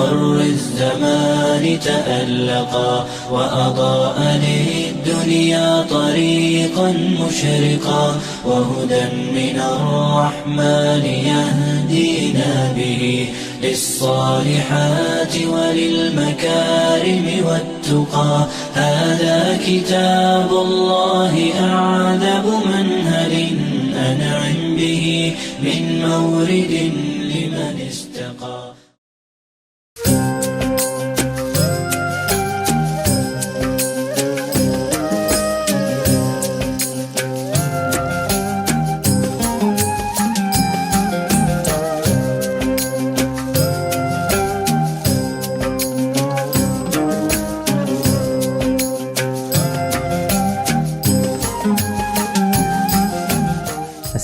مر الزمان تألقا وأضاء للدنيا طريقا مشرقا وهدى من الرحمن يهدينا به للصالحات وللمكارم والتقى. هذا كتاب الله أعذب منهل أنعم به من مورد لمن استقى.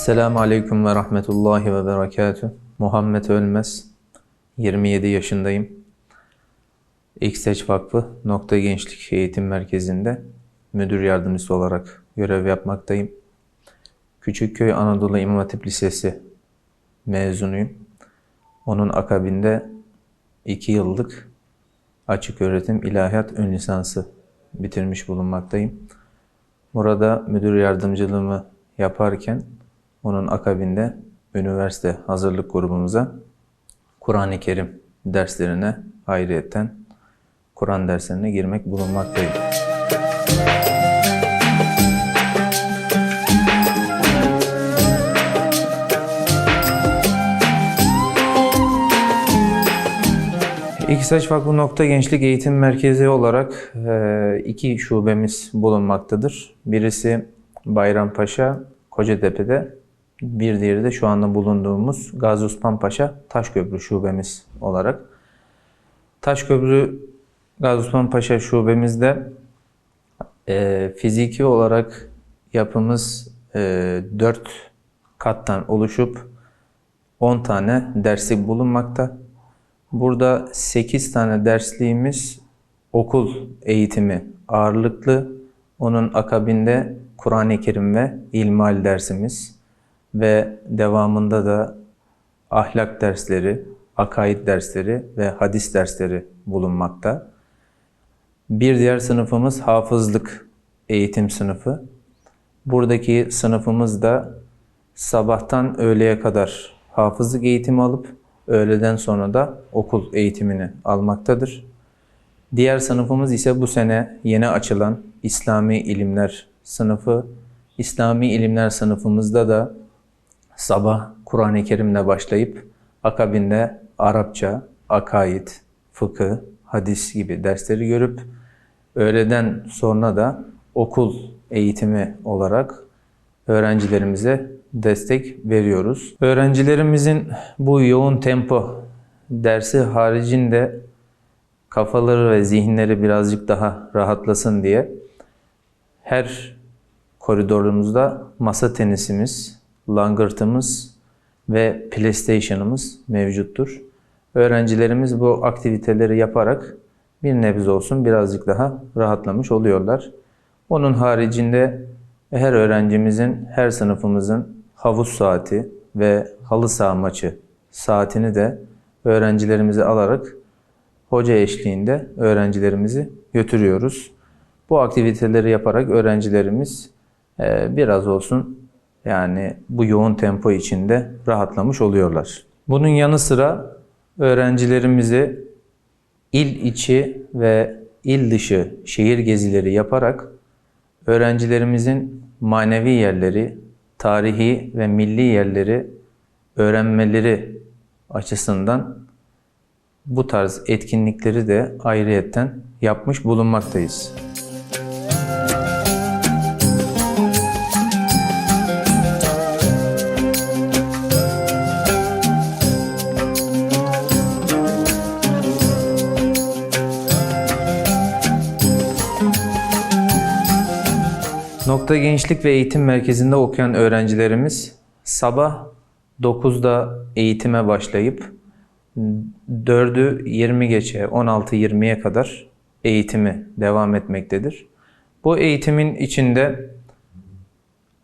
Esselamu Aleyküm ve Rahmetullahi ve Berekatüh. Muhammed Ölmez, 27 yaşındayım. İkseç Vakfı Nokta Gençlik Eğitim Merkezi'nde müdür yardımcısı olarak görev yapmaktayım. Küçükköy Anadolu İmam Hatip Lisesi mezunuyum. Onun akabinde 2 yıllık açık öğretim ilahiyat ön lisansı bitirmiş bulunmaktayım. Burada müdür yardımcılığımı yaparken onun akabinde üniversite hazırlık grubumuza Kur'an-ı Kerim derslerine ayrıyetten Kur'an derslerine girmek bulunmaktayım. İktisaç Vakfı Nokta Gençlik Eğitim Merkezi olarak e, iki şubemiz bulunmaktadır. Birisi Bayrampaşa, Kocatepe'de, bir diğeri de şu anda bulunduğumuz Gazi Osman Paşa Taşköprü şubemiz olarak. Taşköprü Gazi Osman Paşa şubemizde e, fiziki olarak yapımız e, 4 kattan oluşup 10 tane derslik bulunmakta. Burada 8 tane dersliğimiz okul eğitimi ağırlıklı. Onun akabinde Kur'an-ı Kerim ve ilmal dersimiz ve devamında da ahlak dersleri, akaid dersleri ve hadis dersleri bulunmakta. Bir diğer sınıfımız hafızlık eğitim sınıfı. Buradaki sınıfımız da sabahtan öğleye kadar hafızlık eğitimi alıp öğleden sonra da okul eğitimini almaktadır. Diğer sınıfımız ise bu sene yeni açılan İslami İlimler sınıfı. İslami İlimler sınıfımızda da sabah Kur'an-ı Kerim'le başlayıp akabinde Arapça, akaid, fıkıh, hadis gibi dersleri görüp öğleden sonra da okul eğitimi olarak öğrencilerimize destek veriyoruz. Öğrencilerimizin bu yoğun tempo dersi haricinde kafaları ve zihinleri birazcık daha rahatlasın diye her koridorumuzda masa tenisimiz, langırtımız ve PlayStation'ımız mevcuttur. Öğrencilerimiz bu aktiviteleri yaparak bir nebze olsun birazcık daha rahatlamış oluyorlar. Onun haricinde her öğrencimizin, her sınıfımızın havuz saati ve halı saha maçı saatini de öğrencilerimizi alarak hoca eşliğinde öğrencilerimizi götürüyoruz. Bu aktiviteleri yaparak öğrencilerimiz e, biraz olsun yani bu yoğun tempo içinde rahatlamış oluyorlar. Bunun yanı sıra öğrencilerimizi il içi ve il dışı şehir gezileri yaparak öğrencilerimizin manevi yerleri, tarihi ve milli yerleri öğrenmeleri açısından bu tarz etkinlikleri de ayrıyetten yapmış bulunmaktayız. Nokta Gençlik ve Eğitim Merkezi'nde okuyan öğrencilerimiz sabah 9'da eğitime başlayıp 4'ü 20 geçe 16-20'ye kadar eğitimi devam etmektedir. Bu eğitimin içinde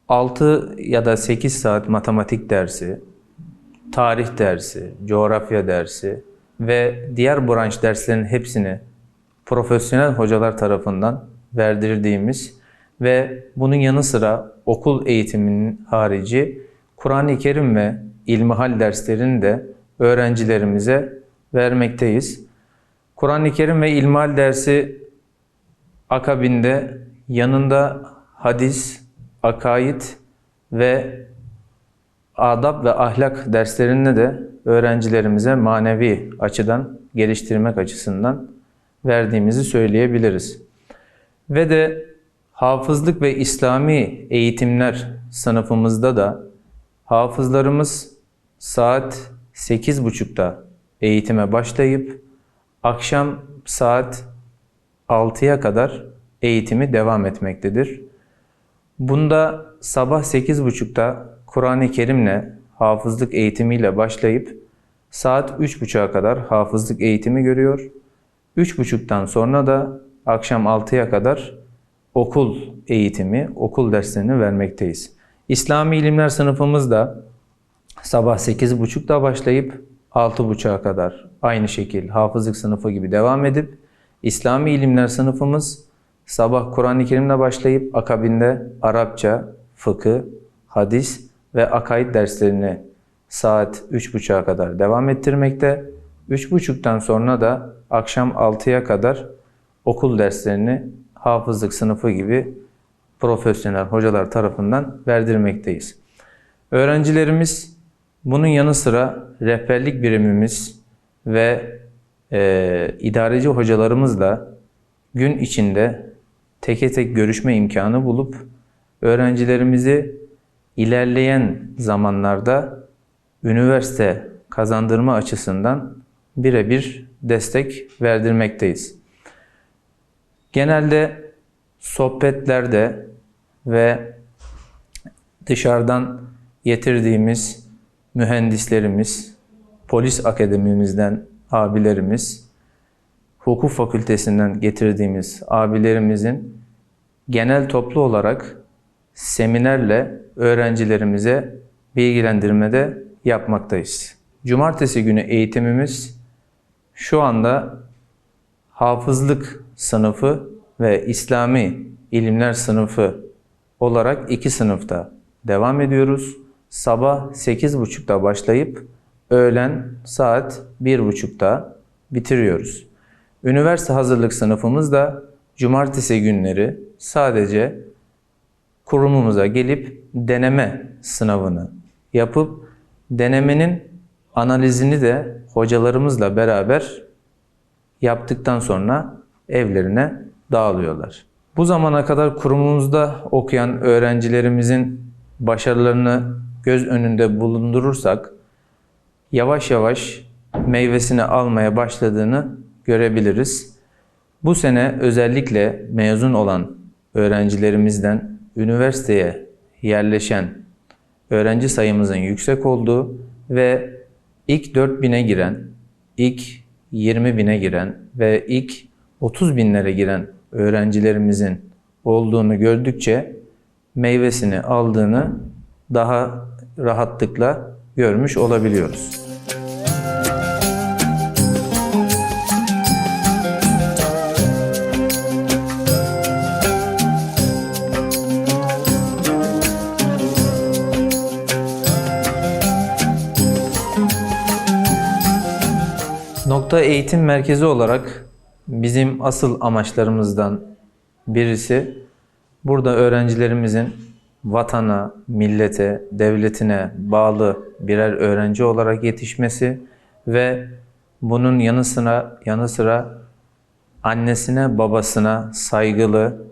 6 ya da 8 saat matematik dersi, tarih dersi, coğrafya dersi ve diğer branş derslerin hepsini profesyonel hocalar tarafından verdirdiğimiz ve bunun yanı sıra okul eğitiminin harici Kur'an-ı Kerim ve ilmihal derslerini de öğrencilerimize vermekteyiz. Kur'an-ı Kerim ve ilmihal dersi akabinde yanında hadis, akaid ve adab ve ahlak derslerinde de öğrencilerimize manevi açıdan geliştirmek açısından verdiğimizi söyleyebiliriz. Ve de hafızlık ve İslami eğitimler sınıfımızda da hafızlarımız saat 8.30'da eğitime başlayıp akşam saat 6'ya kadar eğitimi devam etmektedir. Bunda sabah 8.30'da Kur'an-ı Kerim'le hafızlık eğitimiyle başlayıp saat 3.30'a kadar hafızlık eğitimi görüyor. 3.30'dan sonra da akşam 6'ya kadar okul eğitimi, okul derslerini vermekteyiz. İslami ilimler sınıfımız da sabah 8.30'da başlayıp 6.30'a kadar aynı şekil hafızlık sınıfı gibi devam edip İslami ilimler sınıfımız sabah Kur'an-ı Kerim'le başlayıp akabinde Arapça, fıkıh, hadis ve akaid derslerini saat 3.30'a kadar devam ettirmekte. 3.30'dan sonra da akşam 6'ya kadar okul derslerini hafızlık sınıfı gibi profesyonel hocalar tarafından verdirmekteyiz. Öğrencilerimiz bunun yanı sıra rehberlik birimimiz ve e, idareci hocalarımızla gün içinde teke tek görüşme imkanı bulup öğrencilerimizi ilerleyen zamanlarda üniversite kazandırma açısından birebir destek verdirmekteyiz. Genelde sohbetlerde ve dışarıdan getirdiğimiz mühendislerimiz, polis akademimizden abilerimiz, hukuk fakültesinden getirdiğimiz abilerimizin genel toplu olarak seminerle öğrencilerimize bilgilendirmede yapmaktayız. Cumartesi günü eğitimimiz şu anda hafızlık sınıfı ve İslami ilimler sınıfı olarak iki sınıfta devam ediyoruz. Sabah 8.30'da başlayıp öğlen saat 1.30'da bitiriyoruz. Üniversite hazırlık sınıfımız da cumartesi günleri sadece kurumumuza gelip deneme sınavını yapıp denemenin analizini de hocalarımızla beraber yaptıktan sonra evlerine dağılıyorlar. Bu zamana kadar kurumumuzda okuyan öğrencilerimizin başarılarını göz önünde bulundurursak yavaş yavaş meyvesini almaya başladığını görebiliriz. Bu sene özellikle mezun olan öğrencilerimizden üniversiteye yerleşen öğrenci sayımızın yüksek olduğu ve ilk 4000'e giren, ilk 20 bine giren ve ilk 30 binlere giren öğrencilerimizin olduğunu gördükçe meyvesini aldığını daha rahatlıkla görmüş olabiliyoruz. Nokta Eğitim Merkezi olarak bizim asıl amaçlarımızdan birisi burada öğrencilerimizin vatana, millete, devletine bağlı birer öğrenci olarak yetişmesi ve bunun yanı sıra yanı sıra annesine, babasına saygılı,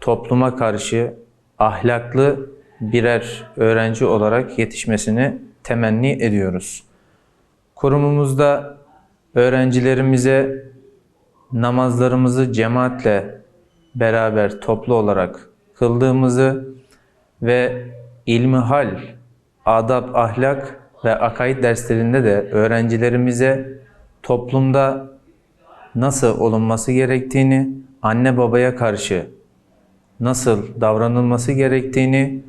topluma karşı ahlaklı birer öğrenci olarak yetişmesini temenni ediyoruz. Kurumumuzda öğrencilerimize namazlarımızı cemaatle beraber toplu olarak kıldığımızı ve ilmihal, adab, ahlak ve akaid derslerinde de öğrencilerimize toplumda nasıl olunması gerektiğini, anne babaya karşı nasıl davranılması gerektiğini,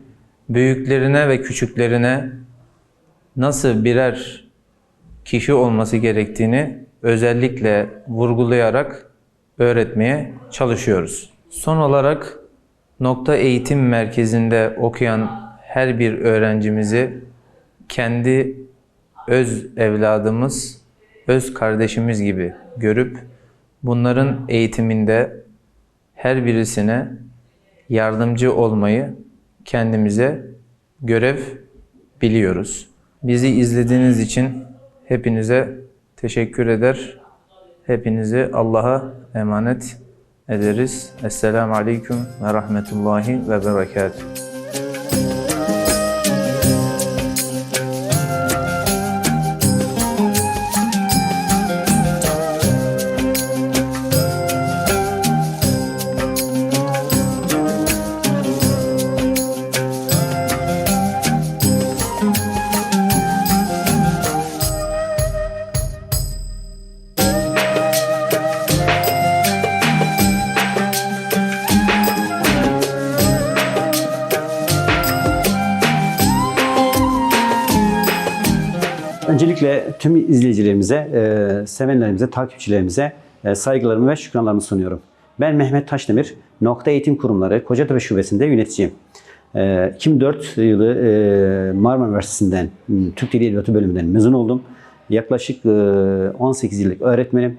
büyüklerine ve küçüklerine nasıl birer kişi olması gerektiğini özellikle vurgulayarak öğretmeye çalışıyoruz. Son olarak Nokta Eğitim Merkezi'nde okuyan her bir öğrencimizi kendi öz evladımız, öz kardeşimiz gibi görüp bunların eğitiminde her birisine yardımcı olmayı kendimize görev biliyoruz. Bizi izlediğiniz için hepinize teşekkür eder. Hepinizi Allah'a emanet ederiz. Esselamu Aleyküm ve Rahmetullahi ve Berekatuhu. Öncelikle tüm izleyicilerimize, e, sevenlerimize, takipçilerimize e, saygılarımı ve şükranlarımı sunuyorum. Ben Mehmet Taşdemir, Nokta Eğitim Kurumları Kocatepe Şubesi'nde yöneticiyim. E, 2004 yılı e, Marmara Üniversitesi'nden, Türk Dili Edebiyatı bölümünden mezun oldum. Yaklaşık e, 18 yıllık öğretmenim.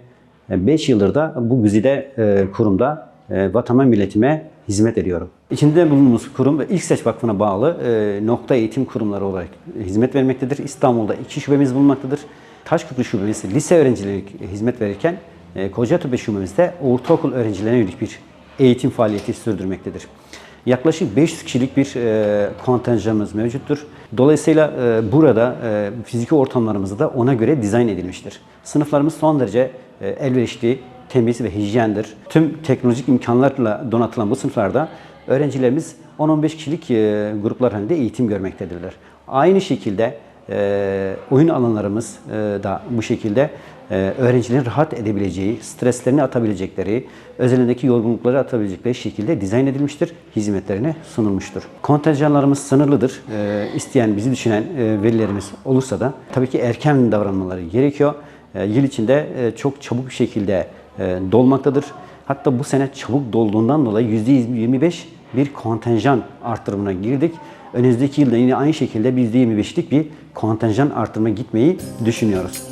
5 yıldır da bu güzide kurumda e, vatana milletime hizmet ediyorum. İçinde bulunduğumuz kurum ve İlk Seç Vakfı'na bağlı e, nokta eğitim kurumları olarak hizmet vermektedir. İstanbul'da iki şubemiz bulunmaktadır. Taşköprü şubemiz lise öğrencileri hizmet verirken e, Kocatepe şubemizde ortaokul öğrencilerine yönelik bir eğitim faaliyeti sürdürmektedir. Yaklaşık 500 kişilik bir e, kontenjanımız mevcuttur. Dolayısıyla e, burada e, fiziki ortamlarımız da ona göre dizayn edilmiştir. Sınıflarımız son derece e, elverişli, temiz ve hijyendir. Tüm teknolojik imkanlarla donatılan bu sınıflarda öğrencilerimiz 10-15 kişilik e, gruplar halinde eğitim görmektedirler. Aynı şekilde e, oyun alanlarımız e, da bu şekilde e, öğrencilerin rahat edebileceği, streslerini atabilecekleri, özelindeki yorgunlukları atabilecekleri şekilde dizayn edilmiştir, hizmetlerine sunulmuştur. Kontenjanlarımız sınırlıdır. E, isteyen, bizi düşünen e, velilerimiz olursa da tabii ki erken davranmaları gerekiyor. Yıl içinde çok çabuk bir şekilde dolmaktadır. Hatta bu sene çabuk dolduğundan dolayı %25 bir kontenjan artırımına girdik. Önümüzdeki yılda yine aynı şekilde bir %25'lik bir kontenjan artırıma gitmeyi düşünüyoruz.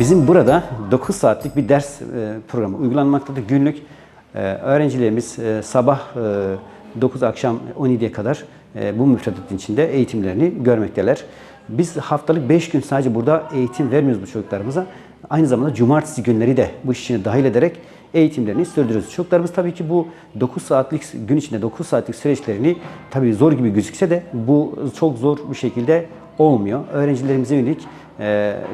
Bizim burada 9 saatlik bir ders e, programı uygulanmaktadır. Günlük e, öğrencilerimiz e, sabah 9 akşam 17'ye kadar bu müfredatın içinde eğitimlerini görmekteler. Biz haftalık 5 gün sadece burada eğitim vermiyoruz bu çocuklarımıza. Aynı zamanda cumartesi günleri de bu iş içine dahil ederek eğitimlerini sürdürüyoruz. Çocuklarımız tabii ki bu 9 saatlik gün içinde 9 saatlik süreçlerini tabii zor gibi gözükse de bu çok zor bir şekilde olmuyor. Öğrencilerimize yönelik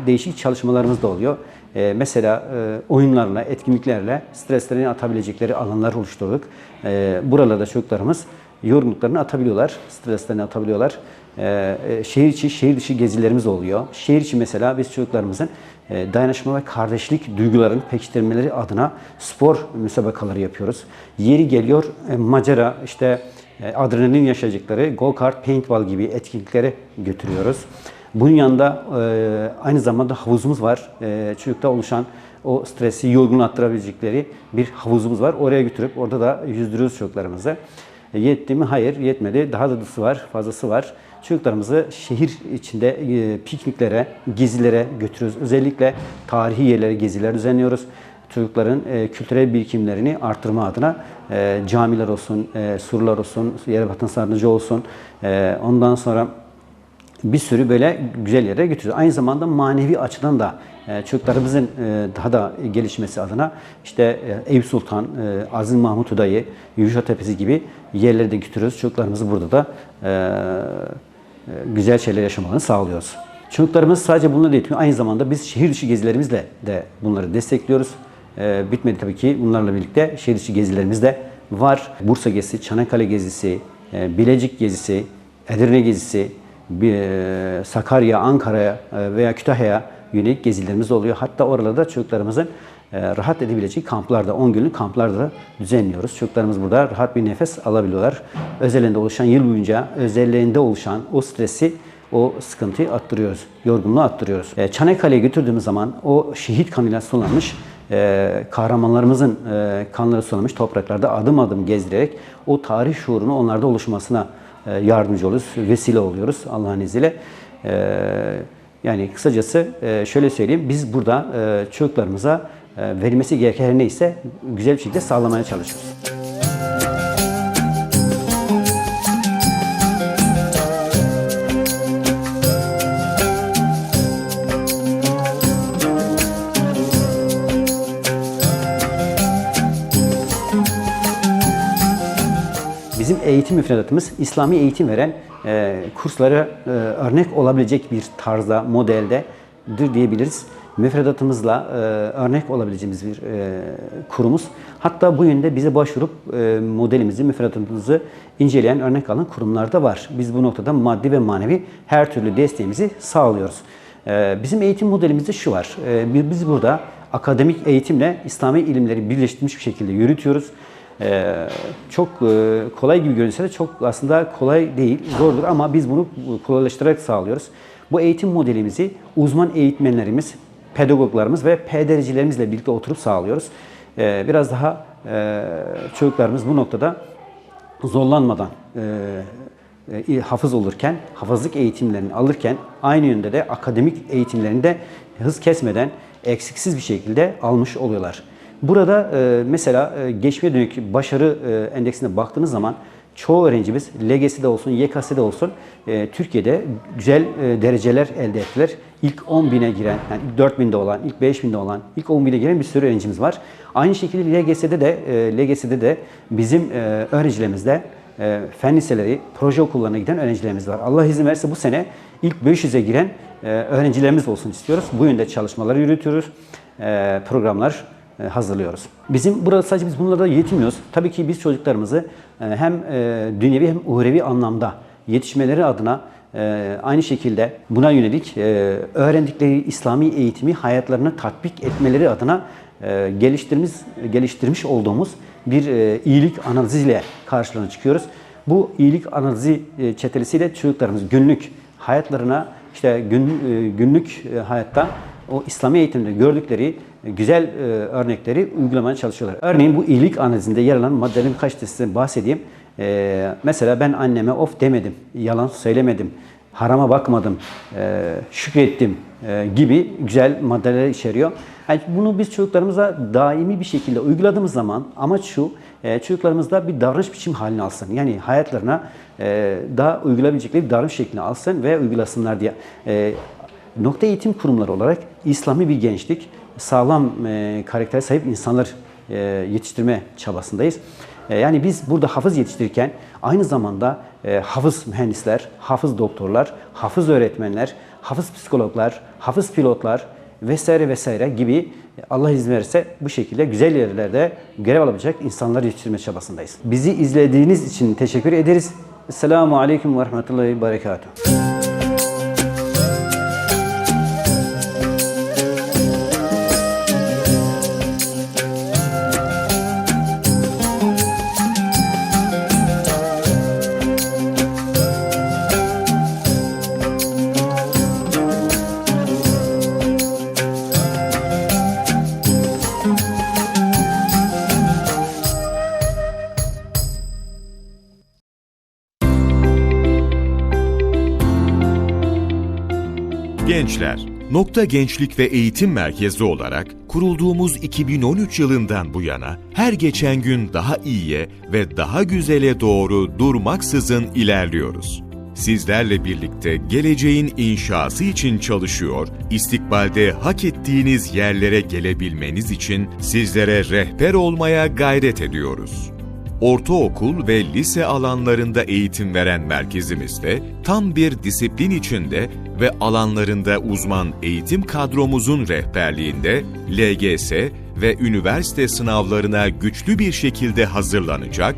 değişik çalışmalarımız da oluyor. E, mesela e, oyunlarla, etkinliklerle streslerini atabilecekleri alanlar oluşturduk. E, buralarda çocuklarımız yorgunluklarını atabiliyorlar, streslerini atabiliyorlar. E, e, şehir içi, şehir dışı gezilerimiz oluyor. Şehir içi mesela biz çocuklarımızın e, dayanışma ve kardeşlik duygularını pekiştirmeleri adına spor müsabakaları yapıyoruz. Yeri geliyor e, macera, işte e, adrenalin yaşayacakları go-kart, paintball gibi etkinliklere götürüyoruz. Bunun yanında e, aynı zamanda havuzumuz var. E, çocukta oluşan o stresi, yorgunluğu attırabilecekleri bir havuzumuz var. Oraya götürüp orada da yüzdürüyoruz çocuklarımızı. E, yetti mi? Hayır, yetmedi. Daha dadısı var, fazlası var. Çocuklarımızı şehir içinde e, pikniklere, gezilere götürüyoruz. Özellikle tarihi yerlere geziler düzenliyoruz. Çocukların e, kültürel birikimlerini artırma adına e, camiler olsun, e, surlar olsun, yer vatan sarnıcı olsun. E, ondan sonra bir sürü böyle güzel yere götürüyoruz. Aynı zamanda manevi açıdan da e, çocuklarımızın e, daha da gelişmesi adına işte e, Eyüp Sultan, Aziz Mahmut Hudayı, Yuşa Tepesi gibi yerlere de götürüyoruz. Çocuklarımızı burada da güzel şeyler yaşamalarını sağlıyoruz. Çocuklarımız sadece bununla da yetmiyor. Aynı zamanda biz şehir dışı gezilerimizle de bunları destekliyoruz. Bitmedi tabii ki bunlarla birlikte şehir dışı gezilerimiz de var. Bursa gezisi, Çanakkale gezisi, Bilecik gezisi, Edirne gezisi, bir, e, Sakarya, Ankara'ya e, veya Kütahya'ya yönelik gezilerimiz oluyor. Hatta oralarda çocuklarımızın e, rahat edebileceği kamplarda, 10 günlük kamplarda da düzenliyoruz. Çocuklarımız burada rahat bir nefes alabiliyorlar. Özelinde oluşan yıl boyunca özelliğinde oluşan o stresi o sıkıntıyı attırıyoruz, yorgunluğu attırıyoruz. E, Çanakkale'ye götürdüğümüz zaman o şehit kanıyla sulanmış kahramanlarımızın kanları sulanmış topraklarda adım adım gezdirerek o tarih şuurunu onlarda oluşmasına yardımcı oluyoruz, vesile oluyoruz Allah'ın izniyle. E, yani kısacası e, şöyle söyleyeyim, biz burada e, çocuklarımıza e, verilmesi gereken her neyse güzel bir şekilde sağlamaya çalışıyoruz. Eğitim müfredatımız İslami eğitim veren e, kurslara e, örnek olabilecek bir tarzda, modeldedir diyebiliriz. Müfredatımızla e, örnek olabileceğimiz bir e, kurumuz. Hatta bu yönde bize başvurup e, modelimizi, müfredatımızı inceleyen, örnek alan kurumlar da var. Biz bu noktada maddi ve manevi her türlü desteğimizi sağlıyoruz. E, bizim eğitim modelimizde şu var. E, biz- burada akademik eğitimle İslami ilimleri birleştirilmiş bir şekilde yürütüyoruz. Ee, çok e, kolay gibi görünse de çok aslında kolay değil, zordur ama biz bunu kolaylaştırarak sağlıyoruz. Bu eğitim modelimizi uzman eğitmenlerimiz, pedagoglarımız ve PDR'cilerimizle birlikte oturup sağlıyoruz. Ee, biraz daha e, çocuklarımız bu noktada zorlanmadan e, e, hafız olurken, hafızlık eğitimlerini alırken aynı yönde de akademik eğitimlerini de hız kesmeden eksiksiz bir şekilde almış oluyorlar. Burada e, mesela e, geçmişe dönük başarı e, endeksine baktığınız zaman çoğu öğrencimiz LGS'de olsun, YKS'de olsun e, Türkiye'de güzel e, dereceler elde ettiler. İlk 10 bine giren, yani ilk 4 binde olan, ilk 5 binde olan, ilk 10 bine giren bir sürü öğrencimiz var. Aynı şekilde LGS'de de LGS'de de bizim öğrencilerimizde fen liseleri, proje okullarına giden öğrencilerimiz var. Allah izin verirse bu sene ilk 500'e giren öğrencilerimiz olsun istiyoruz. Bu yönde çalışmaları yürütüyoruz. Programlar hazırlıyoruz. Bizim burada sadece biz bunlara da yetinmiyoruz. Tabii ki biz çocuklarımızı e, hem e, dünyevi hem uhrevi anlamda yetişmeleri adına e, aynı şekilde buna yönelik e, öğrendikleri İslami eğitimi hayatlarına tatbik etmeleri adına e, geliştirmiş geliştirmiş olduğumuz bir e, iyilik analiziyle karşılarına çıkıyoruz. Bu iyilik analizi e, çetelesiyle çocuklarımız günlük hayatlarına işte gün, e, günlük e, hayatta o İslami eğitimde gördükleri e, güzel e, örnekleri uygulamaya çalışıyorlar. Örneğin bu iyilik analizinde yer alan maddelerin birkaç size bahsedeyim. E, mesela ben anneme of demedim, yalan söylemedim, harama bakmadım, e, şükrettim e, gibi güzel maddeler içeriyor. Yani bunu biz çocuklarımıza daimi bir şekilde uyguladığımız zaman amaç şu, e, çocuklarımızda bir davranış biçim haline alsın. Yani hayatlarına e, daha uygulayabilecekleri bir davranış şeklini alsın ve uygulasınlar diye. E, nokta eğitim kurumları olarak İslami bir gençlik, sağlam e, karakter sahip insanlar e, yetiştirme çabasındayız. E, yani biz burada hafız yetiştirirken aynı zamanda e, hafız mühendisler, hafız doktorlar, hafız öğretmenler, hafız psikologlar, hafız pilotlar vesaire vesaire gibi Allah izin verirse bu şekilde güzel yerlerde görev alabilecek insanlar yetiştirme çabasındayız. Bizi izlediğiniz için teşekkür ederiz. Selamun Aleyküm ve Rahmetullahi Berekatuhu. Gençler, Nokta Gençlik ve Eğitim Merkezi olarak kurulduğumuz 2013 yılından bu yana her geçen gün daha iyiye ve daha güzele doğru durmaksızın ilerliyoruz. Sizlerle birlikte geleceğin inşası için çalışıyor, istikbalde hak ettiğiniz yerlere gelebilmeniz için sizlere rehber olmaya gayret ediyoruz ortaokul ve lise alanlarında eğitim veren merkezimizde tam bir disiplin içinde ve alanlarında uzman eğitim kadromuzun rehberliğinde LGS ve üniversite sınavlarına güçlü bir şekilde hazırlanacak,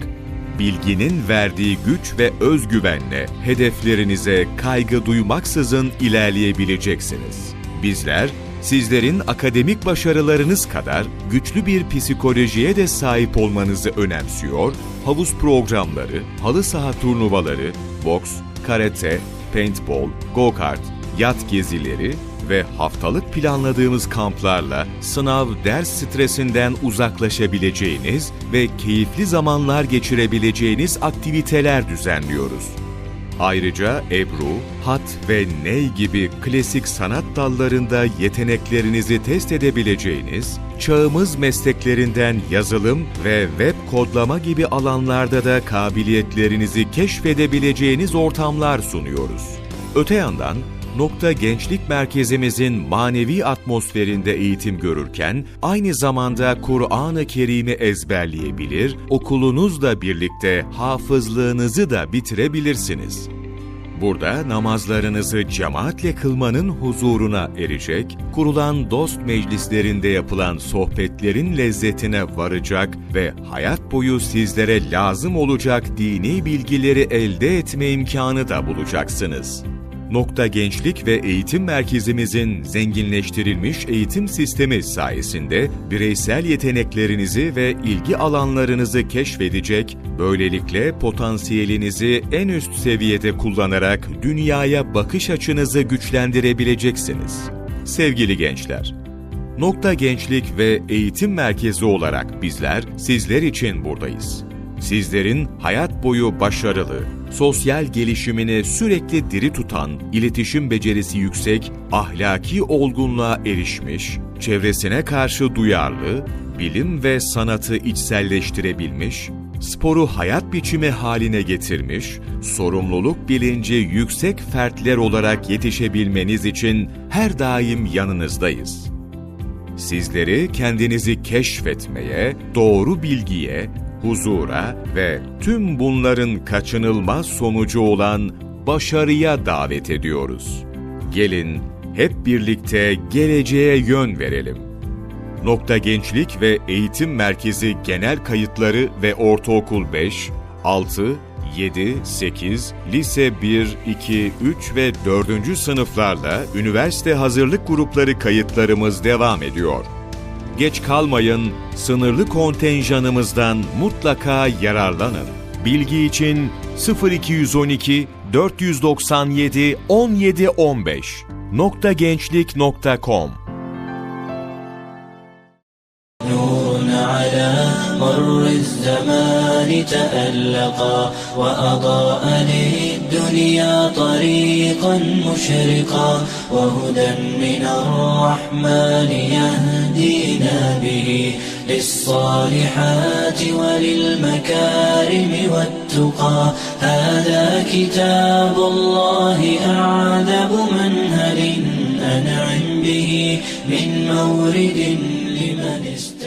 bilginin verdiği güç ve özgüvenle hedeflerinize kaygı duymaksızın ilerleyebileceksiniz. Bizler sizlerin akademik başarılarınız kadar güçlü bir psikolojiye de sahip olmanızı önemsiyor, havuz programları, halı saha turnuvaları, boks, karate, paintball, go-kart, yat gezileri ve haftalık planladığımız kamplarla sınav, ders stresinden uzaklaşabileceğiniz ve keyifli zamanlar geçirebileceğiniz aktiviteler düzenliyoruz. Ayrıca Ebru, Hat ve Ney gibi klasik sanat dallarında yeteneklerinizi test edebileceğiniz, çağımız mesleklerinden yazılım ve web kodlama gibi alanlarda da kabiliyetlerinizi keşfedebileceğiniz ortamlar sunuyoruz. Öte yandan, Nokta Gençlik Merkezimizin manevi atmosferinde eğitim görürken, aynı zamanda Kur'an-ı Kerim'i ezberleyebilir, okulunuzla birlikte hafızlığınızı da bitirebilirsiniz. Burada namazlarınızı cemaatle kılmanın huzuruna erecek, kurulan dost meclislerinde yapılan sohbetlerin lezzetine varacak ve hayat boyu sizlere lazım olacak dini bilgileri elde etme imkanı da bulacaksınız. Nokta Gençlik ve Eğitim Merkezimizin zenginleştirilmiş eğitim sistemi sayesinde bireysel yeteneklerinizi ve ilgi alanlarınızı keşfedecek, böylelikle potansiyelinizi en üst seviyede kullanarak dünyaya bakış açınızı güçlendirebileceksiniz. Sevgili gençler, Nokta Gençlik ve Eğitim Merkezi olarak bizler sizler için buradayız. Sizlerin hayat boyu başarılı, sosyal gelişimini sürekli diri tutan, iletişim becerisi yüksek, ahlaki olgunluğa erişmiş, çevresine karşı duyarlı, bilim ve sanatı içselleştirebilmiş, sporu hayat biçimi haline getirmiş, sorumluluk bilinci yüksek fertler olarak yetişebilmeniz için her daim yanınızdayız. Sizleri kendinizi keşfetmeye, doğru bilgiye, huzura ve tüm bunların kaçınılmaz sonucu olan başarıya davet ediyoruz. Gelin hep birlikte geleceğe yön verelim. Nokta Gençlik ve Eğitim Merkezi genel kayıtları ve Ortaokul 5, 6, 7, 8, lise 1, 2, 3 ve 4. sınıflarla üniversite hazırlık grupları kayıtlarımız devam ediyor geç kalmayın, sınırlı kontenjanımızdan mutlaka yararlanın. Bilgi için 0212 497 1715 noktagençlik.com Nurun ala marri zaman الزمان تألقا وأضاء للدنيا طريقا مشرقا وهدى من الرحمن يهدينا به للصالحات وللمكارم والتقى. هذا كتاب الله أعذب منهل أنعم به من مورد لمن استقى